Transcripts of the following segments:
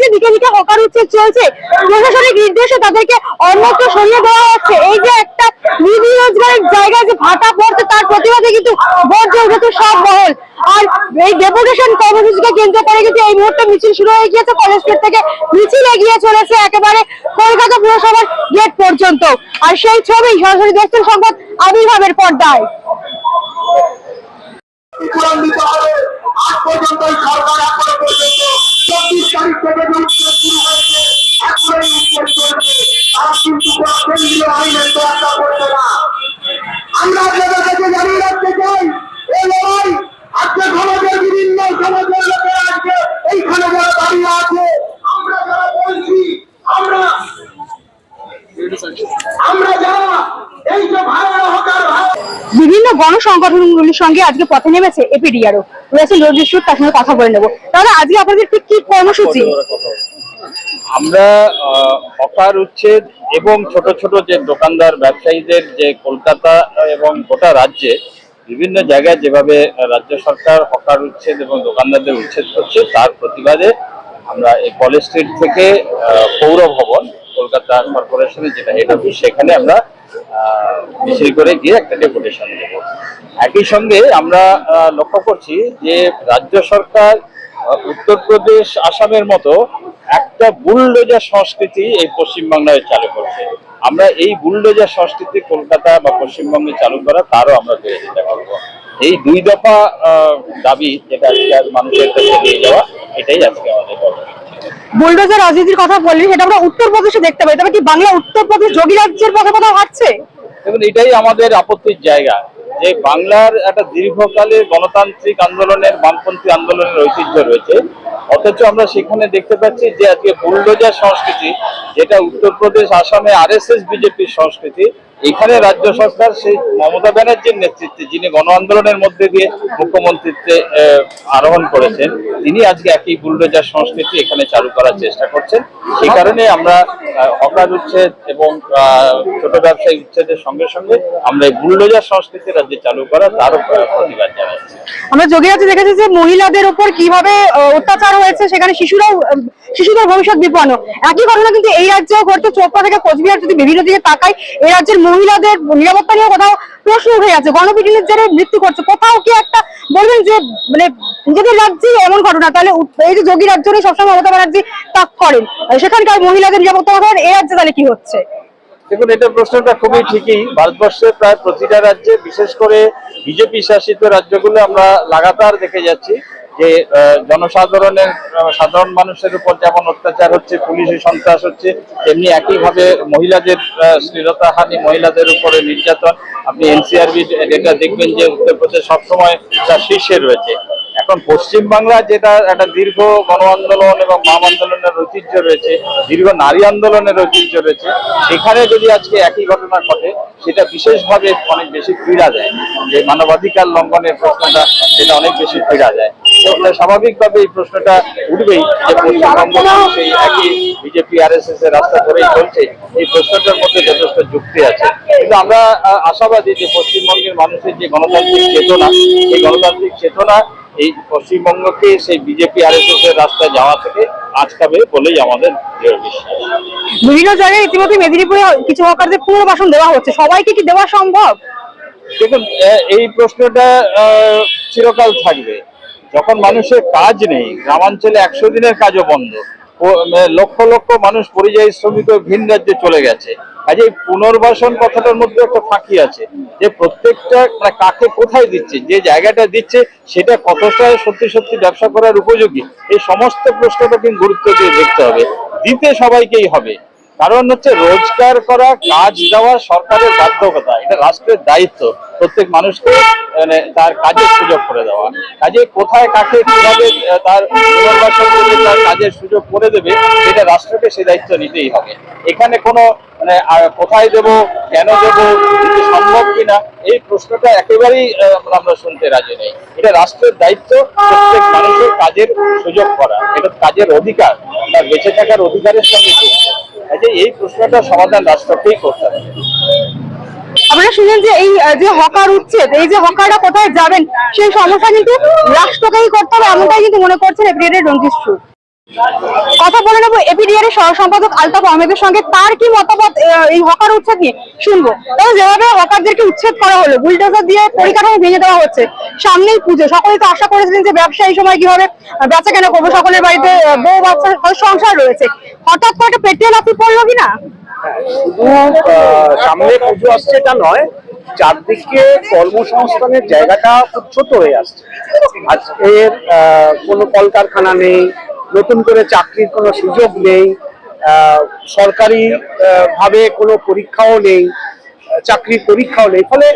যে দিকে দিকে হকার উচ্ছেদ চলছে। নির্দেশে তাদেরকে অন্যত্র সরিয়ে দেওয়া হচ্ছে। এই যে একটা নিধি জায়গায় যে ভাতা পড়ছে, তার প্রতিবাদে কিন্তু গর্জে উঠেছে সব মহল আর এই ডেপুটেশন কর্মসূচিকে কেন্দ্র করে কিন্তু এই মুহূর্তে মিছিল শুরু হয়ে গিয়েছে। কলেজ থেকে মিছিল এগিয়ে চলেছে একেবারে কলকাতা পুরসভার গেট পর্যন্ত। আর সেই ছবি সরাসরি দেখছেন সংবাদ আবির্ভাবের পর্দায়। আজ পর্যন্ত সরকার এখনও পর্যন্ত চব্বিশ তারিখ থেকে শুরু হয়েছে। এখনও এই উচ্ছেদ চলছে কিন্তু কোনো কেন্দ্রীয় আইনের তোয়াক্কা করছে না আমরা আপনাদের কাছে জানিয়ে রাখতে চাই এই লড়াই আজকে সমাজের বিভিন্ন সমাজের লোকেরা আজকে এইখানে যারা দাঁড়িয়ে আছে আমরা যারা বলছি আমরা আমরা যারা এই যে ভাইয়েরা হকার ভাই বিভিন্ন গণসংগঠনগুলির সঙ্গে আজকে পথে নেমেছে এপিডিআরও। রয়েছে নজরুল তার সঙ্গে কথা বলে নেব। তাহলে আজকে আপনাদের ঠিক কি কর্মসূচি? আমরা হকার উচ্ছেদ এবং ছোট ছোট যে দোকানদার, ব্যবসায়ীদের যে কলকাতা এবং গোটা রাজ্যে বিভিন্ন জায়গায় যেভাবে রাজ্য সরকার হকার উচ্ছেদ এবং দোকানদারদের উচ্ছেদ করছে, তার প্রতিবাদে আমরা এই কলেজ স্ট্রিট থেকে পৌর ভবন, কলকাতা কর্পোরেশনের যেটা হেড অফিস সেখানে আমরা মিছিল করে গিয়ে একটা ডেপুটেশন দেব একই সঙ্গে আমরা লক্ষ্য করছি যে রাজ্য সরকার উত্তরপ্রদেশ আসামের মতো একটা বুলডোজার সংস্কৃতি এই পশ্চিমবাংলায় চালু করছে। আমরা এই বুলডোজার সংস্কৃতি কলকাতা বা পশ্চিমবঙ্গে চালু করা তারও আমরা পেরে দিতে পারব। এই দুই দফা দাবি যেটা আজকে আজ মানুষের কাছে নিয়ে যাওয়া এটাই আজকে আমাদের বুলডোজার রাজনীতির কথা বললেন সেটা আমরা উত্তরপ্রদেশে দেখতে পাই। তবে কি বাংলা উত্তরপ্রদেশ যোগী রাজ্যের পথে কোথাও হাঁটছে দেখুন এটাই আমাদের আপত্তির জায়গা। যে বাংলার একটা দীর্ঘকালে গণতান্ত্রিক আন্দোলনের, বামপন্থী আন্দোলনের ঐতিহ্য রয়েছে। অথচ আমরা সেখানে দেখতে পাচ্ছি যে আজকে বুলডোজার সংস্কৃতি, যেটা উত্তরপ্রদেশ, আসামে আর এস এস বিজেপির সংস্কৃতি এখানে রাজ্য সরকার সেই মমতা ব্যানার্জির নেতৃত্বে, যিনি গণ আন্দোলনের মধ্যে দিয়ে মুখ্যমন্ত্রীত্বে আরোহণ করেছেন, তিনি আজকে একই বুলডোজার সংস্কৃতি এখানে চালু করার চেষ্টা করছেন। সেই কারণে আমরা হকার উচ্ছেদ এবং ছোট ব্যবসায়ী উচ্ছেদের সঙ্গে সঙ্গে আমরা এই বুলডোজার সংস্কৃতি রাজ্যে চালু করা তারও প্রতিবাদ জানাচ্ছি। আমরা যোগী রাজ্যে দেখেছি যে মহিলাদের উপর কীভাবে অত্যাচার হয়েছে, সেখানে শিশুরাও শিশুদের ভবিষ্যৎ বিপন্ন। একই ঘটনা কিন্তু এই রাজ্যেও ঘটছে। চোপড়া থেকে কোচবিহার যদি বিভিন্ন দিকে তাকাই, এই রাজ্যের মহিলাদের নিরাপত্তা নিয়ে কোথাও প্রশ্ন উঠে যাচ্ছে গণপিটুনির জেরে মৃত্যু করছে। কোথাও কি একটা বলবেন যে মানে নিজেদের রাজ্যে এমন ঘটনা? তাহলে এই যে যোগী রাজ্য নিয়ে সবসময় মমতা ব্যানার্জি তাক করেন সেখানকার মহিলাদের নিরাপত্তা বলেন, এই রাজ্যে তাহলে কি হচ্ছে? দেখুন এটা প্রশ্নটা খুবই ঠিকই। ভারতবর্ষের প্রায় প্রতিটা রাজ্যে বিশেষ করে বিজেপি শাসিত রাজ্যগুলো আমরা লাগাতার দেখে যাচ্ছি। যে জনসাধারণের সাধারণ মানুষের উপর যেমন অত্যাচার হচ্ছে, পুলিশি সন্ত্রাস হচ্ছে, তেমনি একইভাবে মহিলাদের শ্লীলতাহানি, মহিলাদের উপরে নির্যাতন। আপনি এনসিআরবি ডেটা দেখবেন যে উত্তরপ্রদেশ সবসময় তার শীর্ষে রয়েছে। এখন পশ্চিমবাংলা যেটা একটা দীর্ঘ গণ আন্দোলন এবং বাম আন্দোলনের ঐতিহ্য রয়েছে, দীর্ঘ নারী আন্দোলনের ঐতিহ্য রয়েছে, সেখানে যদি আজকে একই ঘটনা ঘটে, সেটা বিশেষভাবে অনেক বেশি পীড়া দেয়। যে মানবাধিকার লঙ্ঘনের প্রশ্নটা, সেটা অনেক বেশি পীড়া তো স্বাভাবিকভাবে এই প্রশ্নটা উঠবেই যে পশ্চিমবঙ্গ সেই একই বিজেপি আর এস এস এর রাস্তা ধরেই চলছে। এই প্রশ্নটার মধ্যে যথেষ্ট যুক্তি আছে। কিন্তু আমরা আশাবাদী যে পশ্চিমবঙ্গের মানুষের যে গণতান্ত্রিক চেতনা এই গণতান্ত্রিক চেতনা এই পশ্চিমবঙ্গকে সেই বিজেপি আর এস এস এর রাস্তায় যাওয়া থেকে আটকাবে বলেই আমাদের দৃঢ় বিশ্বাস। বিভিন্ন জায়গায় ইতিমধ্যে মেদিনীপুরে কিছু হকারদের পুনর্বাসন দেওয়া হচ্ছে। সবাইকে কি দেওয়া সম্ভব? দেখুন এই প্রশ্নটা চিরকাল থাকবে। যখন মানুষের কাজ নেই, গ্রামাঞ্চলে একশো দিনের কাজও বন্ধ। লক্ষ লক্ষ মানুষ পরিযায়ী শ্রমিক ভিন রাজ্যে চলে গেছে। কাজে এই পুনর্বাসন কথাটার মধ্যে একটা ফাঁকি আছে, যে প্রত্যেকটা মানে কাকে কোথায় দিচ্ছে, যে জায়গাটা দিচ্ছে, সেটা কতটা সত্যি সত্যি ব্যবসা করার উপযোগী, এই সমস্ত প্রশ্নটা কিন্তু গুরুত্ব দিয়ে দেখতে হবে। দিতে সবাইকেই হবে। কারণ হচ্ছে রোজগার করা, কাজ দেওয়া সরকারের বাধ্যকতা। এটা রাষ্ট্রের দায়িত্ব, প্রত্যেক মানুষকে মানে তার কাজের সুযোগ করে দেওয়া। কাজে কোথায় কাকে কীভাবে তার পুনর্বাসন করে তার কাজের সুযোগ করে দেবে এটা রাষ্ট্রকে সে দায়িত্ব নিতেই হবে। এখানে কোনো মানে কোথায় দেব, কেন দেব সম্ভব কিনা, এই প্রশ্নটা একেবারেই আমরা- শুনতে রাজি নেই। এটা রাষ্ট্রের দায়িত্ব, প্রত্যেক মানুষের কাজের সুযোগ করা। এটা কাজের অধিকার, তার বেঁচে থাকার অধিকারের সঙ্গে এই প্রশ্নটা সমাধান রাষ্ট্রকেই করতে হবে। যে এই যে হকার উচ্ছেদ, এই যে হকাররা কোথায় যাবেন, সেই সমস্যা কিন্তু রাষ্ট্রকেই করতে হবে, এমনটাই কিন্তু মনে করছেন এপ্রিলের রঞ্জিত কথা বলে নেব এপিডিআর সহ সম্পাদক আলতাফ আহমেদের সঙ্গে। তার কি মতামত? এই হকার উচ্ছেদ নিয়ে শুনব। তবে যেভাবে হকারদেরকে উচ্ছেদ করা হলো বুলডোজার দিয়ে পরিকাঠামো ভেঙে দেওয়া হচ্ছে সামনেই পুজো। সকলেই তো আশা করেছিলেন যে ব্যবসা এই সময় কীভাবে বেচা কেনা করব। সকলের বাড়িতে বউ বাচ্চা সংসার রয়েছে। হঠাৎ করে পেট্রোল লাফি পড়ল কিনা সামনে পুজো আসছে এটা নয় চারদিকে কর্মসংস্থানের জায়গাটা খুব ছোট হয়ে আসছে। আজকের আহ, কোনো কলকারখানা নেই নতুন করে চাকরির কোনো সুযোগ নেই সরকারি ভাবে কোনো পরীক্ষাও নেই চাকরির পরীক্ষাও নেই, ফলে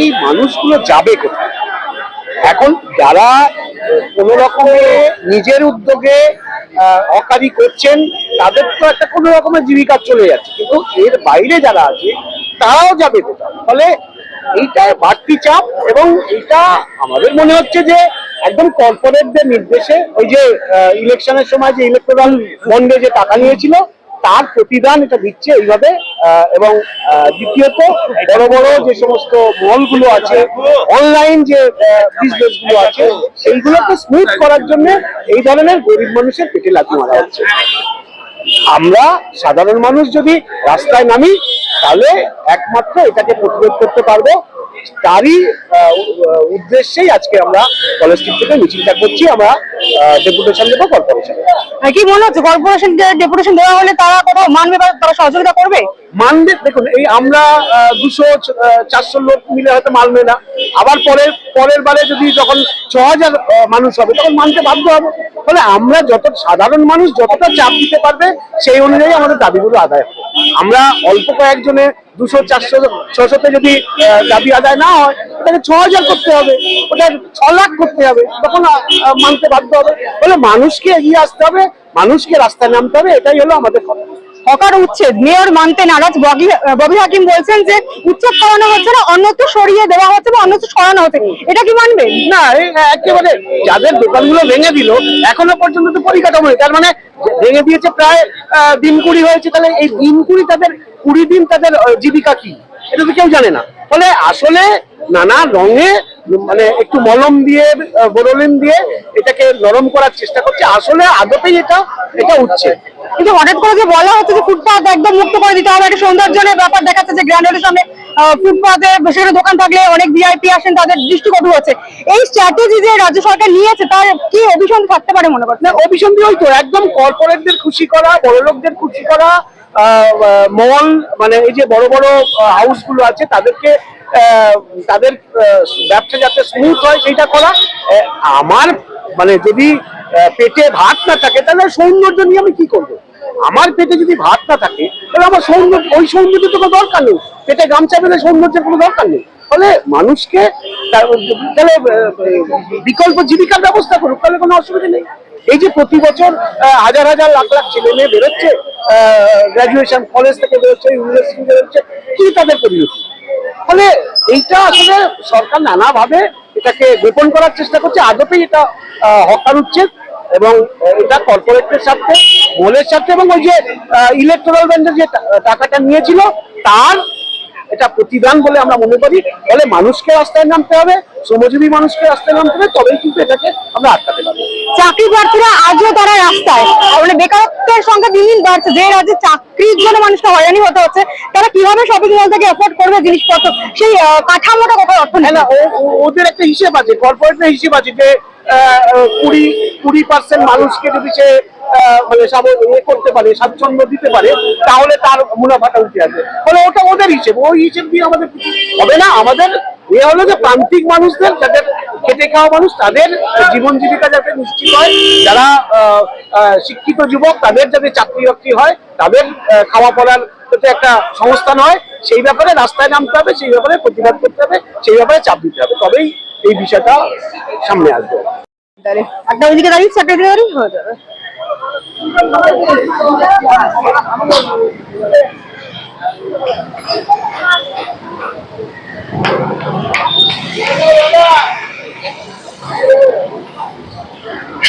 এই মানুষগুলো যাবে কোথায়? এখন যারা কোনো রকমে নিজের উদ্যোগে হকারি করছেন, তাদের তো একটা কোনো রকমের জীবিকা চলে যাচ্ছে, কিন্তু এর বাইরে যারা আছে, তারাও যাবে কোথাও ফলে এইটা বাড়তি চাপ এবং এটা আমাদের মনে হচ্ছে যে একদম কর্পোরেটদের নির্দেশে ওই যে ইলেকশনের সময় যে ইলেকট্রাল বন্ডে যে টাকা নিয়েছিল, তার প্রতিদান এটা দিচ্ছে এইভাবে এবং দ্বিতীয়ত বড় বড় যে সমস্ত মলগুলো আছে অনলাইন যে বিজনেসগুলো আছে, সেইগুলোকে স্মুথ করার জন্য এই ধরনের গরিব মানুষের পেটে লাথি মারা হচ্ছে। আমরা সাধারণ মানুষ যদি রাস্তায় নামি তাহলে একমাত্র এটাকে প্রতিরোধ করতে পারব। তারই উদ্দেশ্যেই আজকে আমরা কলেজ স্ট্রিট থেকে মিছিলটা করছি। আমরা ডেপুটেশন দেবো কর্পোরেশনে কি মনে হচ্ছে কর্পোরেশন ডেপুটেশন দেওয়া হলে তারা কোথাও মানবে বা তারা সহযোগিতা করবে? মানবে দেখুন এই আমরা দুশো চারশো লোক মিলে হয়তো মানবে না। আবার পরের পরের বারে যদি যখন ছ হাজার মানুষ হবে তখন মানতে বাধ্য হবে। ফলে আমরা যত সাধারণ মানুষ যতটা চাপ দিতে পারবে সেই অনুযায়ী আমাদের দাবিগুলো আদায় হবে। আমরা অল্প কয়েকজনে দুশো, চারশো, ছশোতে যদি দাবি আদায় না হয় ওটাকে ছ হাজার করতে হবে। ওটা ছ লাখ করতে হবে। তখন মানতে বাধ্য হবে। বলে মানুষকে এগিয়ে আসতে হবে, মানুষকে রাস্তায় নামতে হবে, এটাই হলো আমাদের কথা। হকার উচ্ছেদ। মেয়র মানতে নারাজ ববি হাকিম বলছেন যে উচ্ছেদ করানো হচ্ছে না, অন্যত্র সরিয়ে দেওয়া হচ্ছে বা অন্যত্র সরানো হচ্ছে। এটা কি মানবে? না একেবারে যাদের দোকানগুলো ভেঙে দিল, এখনও পর্যন্ত তো পরিকাঠামো তার মানে ভেঙে দিয়েছে প্রায় দিন কুড়ি হয়েছে। তাহলে এই দিন কুড়ি তাদের, কুড়ি দিন তাদের জীবিকা কি? এটা তো কেউ জানে না। ফলে আসলে নানা রঙে মানে একটু মলম দিয়ে বোরোলিন দিয়ে এটাকে নরম করার চেষ্টা করছে। আসলে আদতেই এটা এটা উঠছে। কিন্তু হঠাৎ করে যে বলা হচ্ছে যে ফুটপাত একদম মুক্ত করে দিতে হবে একটা সৌন্দর্যের ব্যাপার দেখাচ্ছে যে গ্র্যান্ড রোডের সামনে আহ, ফুটপাতে সেখানে দোকান থাকলে অনেক ভিআইপি আসেন তাদের দৃষ্টিকটু হচ্ছে এই স্ট্র্যাটেজি যে রাজ্য সরকার নিয়েছে তার কি অভিসন্ধি থাকতে পারে মনে করছে অভিসন্ধি তো একদম কর্পোরেটদের খুশি করা বড় লোকদের খুশি করা মল মানে এই যে বড় বড় হাউসগুলো আছে, তাদেরকে তাদের ব্যবসা যাতে স্মুথ হয়, সেইটা করা। আমার মানে যদি পেটে ভাত না থাকে, তাহলে সৌন্দর্য নিয়ে আমি কি করব? আমার পেটে যদি ভাত না থাকে, তাহলে আমার সৌন্দর্য, ওই সৌন্দর্য তো কোনো দরকার নেই। পেটে গামছা পেলে সৌন্দর্যের কোনো দরকার নেই। ফলে মানুষকে তাহলে বিকল্প জীবিকার ব্যবস্থা করুক, তাহলে কোনো অসুবিধা নেই। এই যে প্রতি বছর হাজার হাজার লাখ লাখ ছেলে মেয়ে বেরোচ্ছে গ্রাজুয়েশন কলেজ থেকে বেরোচ্ছে ইউনিভার্সিটি বেরোচ্ছে কি তাদের পরিণতি। ফলে এইটা আসলে সরকার নানাভাবে এটাকে গোপন করার চেষ্টা করছে। আদতেই এটা হকার উচ্ছেদ এবং এটা কর্পোরেটের স্বার্থে মলের স্বার্থে এবং ওই যে ইলেকট্রাল ব্যান্ডের যে টাকাটা নিয়েছিল, তার এটা প্রতিদান বলে আমরা মনে করি। ফলে মানুষকে রাস্তায় নামতে হবে শ্রমজীবী মানুষকে রাস্তায় নামতে হবে তবেই কিন্তু এটাকে আমরা আটকাতে পারব। চাকরি প্রার্থীরা আজও তারা রাস্তায়। মানে বেকারত্বের সংখ্যা দিন দিন বাড়ছে। যে রাজ্যে চাকরির জন্য মানুষকে হয়রানি হতে হচ্ছে তারা কীভাবে শপিং মল থেকে এফোর্ড করবে জিনিসপত্র? সেই কাঠামোটা কোথায় অর্থ না ওদের একটা হিসেব আছে কর্পোরেটের হিসেব আছে যে কুড়ি কুড়ি পার্সেন্ট মানুষকে যদি সে মানে ইয়ে করতে পারে স্বাচ্ছন্দ্য দিতে পারে তাহলে তার মুনাফাটা উঠে আসবে। ফলে ওটা ওদের হিসেব ওই হিসেব দিয়ে আমাদের হবে না। আমাদের এ হলো যে প্রান্তিক মানুষদের যাদের খেটে খাওয়া মানুষ, তাদের জীবন জীবিকা যাতে নিশ্চিত হয়, যারা শিক্ষিত যুবক, তাদের যাতে চাকরি বাকরি হয়, তাদের খাওয়া পড়ার একটা সংস্থান হয়, সেই ব্যাপারে রাস্তায় নামতে হবে, সেই ব্যাপারে প্রতিবাদ করতে হবে, সেই ব্যাপারে চাপ দিতে হবে। তবেই এই বিষয়টা সামনে আসবে। একটা ওইদিকে হয়ে যাবে।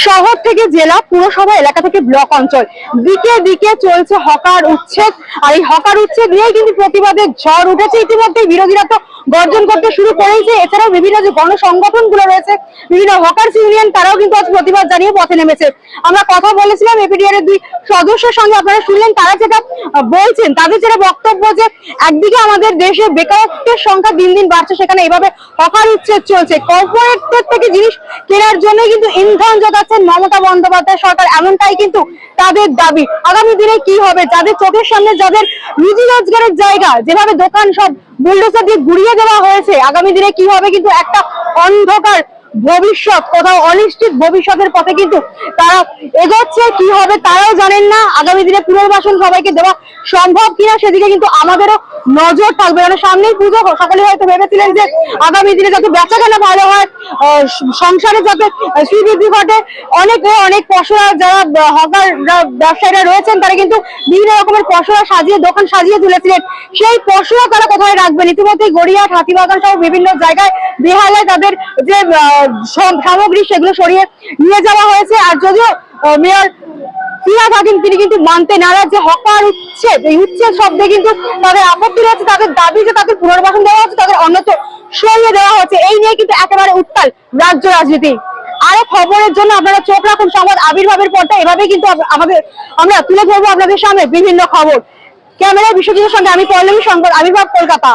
শহর থেকে জেলা, পুরসভা এলাকা থেকে ব্লক অঞ্চল। দিকে দিকে চলছে হকার উচ্ছেদ। আর এই হকার উচ্ছেদ নিয়েই কিন্তু প্রতিবাদের ঝড় উঠেছে। ইতিমধ্যেই বিরোধীরা তো গর্জন করতে শুরু করেছে। এছাড়াও বিভিন্ন যে গণসংগঠনগুলো রয়েছে, বিভিন্ন হকার্স ইউনিয়ন, তারাও কিন্তু আজ প্রতিবাদ জানিয়ে পথে নেমেছে। আমরা কথা বলেছিলাম এপিডিআর এর দুই সদস্যের সঙ্গে, আপনারা শুনলেন, তারা যেটা বলছেন, তাদের যেটা বক্তব্য যে একদিকে আমাদের দেশে বেকারত্বের সংখ্যা দিন দিন বাড়ছে, সেখানে এভাবে হকার উচ্ছেদ চলছে। কর্পোরেটদের থেকে জিনিস কেনার জন্য কিন্তু ইন্ধন যোগাচ্ছেন মমতা বন্দ্যোপাধ্যায় সরকার, এমনটাই কিন্তু তাদের দাবি। আগামী দিনে কি হবে? যাদের চোখের সামনে, যাদের রুজি রোজগারের জায়গা, যেভাবে দোকান সব বুলডোজার দিয়ে গুড়িয়ে দেওয়া হয়েছে। আগামী দিনে কি হবে? কিন্তু একটা অন্ধকার ভবিষ্যৎ, কোথাও অনিশ্চিত ভবিষ্যতের পথে কিন্তু তারা এগোচ্ছে, কি হবে তারাও জানেন না। আগামী দিনে পুনর্বাসন সবাইকে দেওয়া সম্ভব কিনা সেদিকে কিন্তু আমাদেরও নজর থাকবে। মানে সামনেই পুজো সকলে হয়তো ভেবেছিলেন যে আগামী দিনে যাতে বেচা কেনা ভালো হয় সংসারে যাতে শ্রীবৃদ্ধি ঘটে, অনেকে, অনেক পশরা যারা হকার ব্যবসায়ীরা রয়েছেন, তারা কিন্তু বিভিন্ন রকমের পশরা সাজিয়ে, দোকান সাজিয়ে তুলেছিলেন। সেই পশরা তারা কোথায় রাখবেন? ইতিমধ্যে গড়িয়াট হাতিবাগান সহ বিভিন্ন জায়গায় বেহালায় তাদের যে সামগ্রী সেগুলো সরিয়ে নিয়ে যাওয়া হয়েছে। আর যদিও মেয়র ফিরা থাকেন তিনি কিন্তু মানতে নারাজ যে হকার উচ্ছেদ, এই উচ্ছেদ শব্দে কিন্তু তাদের আপত্তি রয়েছে, তাদের দাবি যে তাদের পুনর্বাসন দেওয়া হচ্ছে, তাদের অন্যত্র সরিয়ে দেওয়া হচ্ছে। এই নিয়ে কিন্তু একেবারে উত্তাল রাজ্য রাজনীতি। আরও খবরের জন্য আপনারা চোখ রাখুন, সংবাদ আবির্ভাবের পর্দা, এভাবেই কিন্তু আমাদের, আমরা তুলে ধরবো আপনাদের সামনে বিভিন্ন খবর। ক্যামেরা বিশ্বজিতের সঙ্গে আমি পল্লবী, সংবাদ আবির্ভাব, কলকাতা।